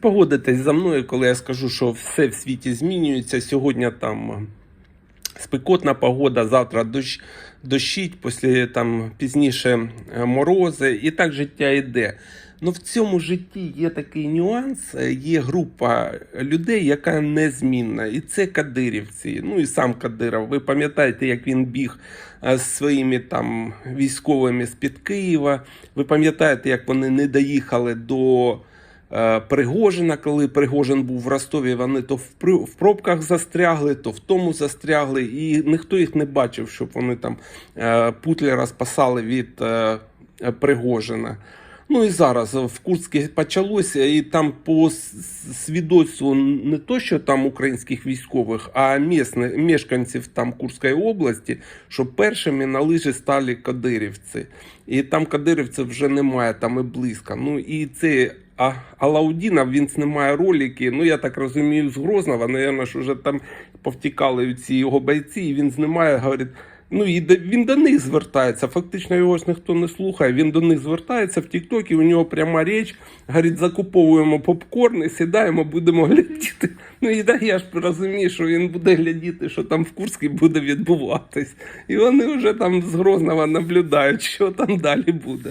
погодитесь за мною, коли я скажу, що все в світі змінюється. Сьогодні там спекотна погода, завтра дощ, дощить, після там пізніше е, морози, і так життя йде. Ну в цьому житті є такий нюанс, е, є група людей, яка незмінна, і це кадирівці. Ну і сам Кадиров. Ви пам'ятаєте, як він біг е, з своїми там військовими з-під Києва. Ви пам'ятаєте, як вони не доїхали до Пригожина, коли Пригожин був в Ростові, вони то в, пробках застрягли, то в тому застрягли, і ніхто їх не бачив, щоб вони там е, Путлера спасали від е, е, Пригожина. Ну і зараз в Курській почалося, і там по свідоцтву не то, що там українських військових, а місне, мешканців там Курської області, що першими на лижі стали кадирівці. І там кадирівців вже немає, там і близько. Ну і це а, Алаудінов, він знімає ролики, ну я так розумію, з Грозного, напевно, що вже там повтікали ці його бойці, і він знімає, говорить. Ну і він до них звертається. Фактично його ж ніхто не слухає. Він до них звертається в Тіктокі. У нього пряма річ. Говорить, закуповуємо попкорн і сідаємо, будемо глядіти. Ну і да, я ж розумію, що він буде глядіти, що там в Курській буде відбуватись. І вони вже там з Грозного наблюдають, що там далі буде.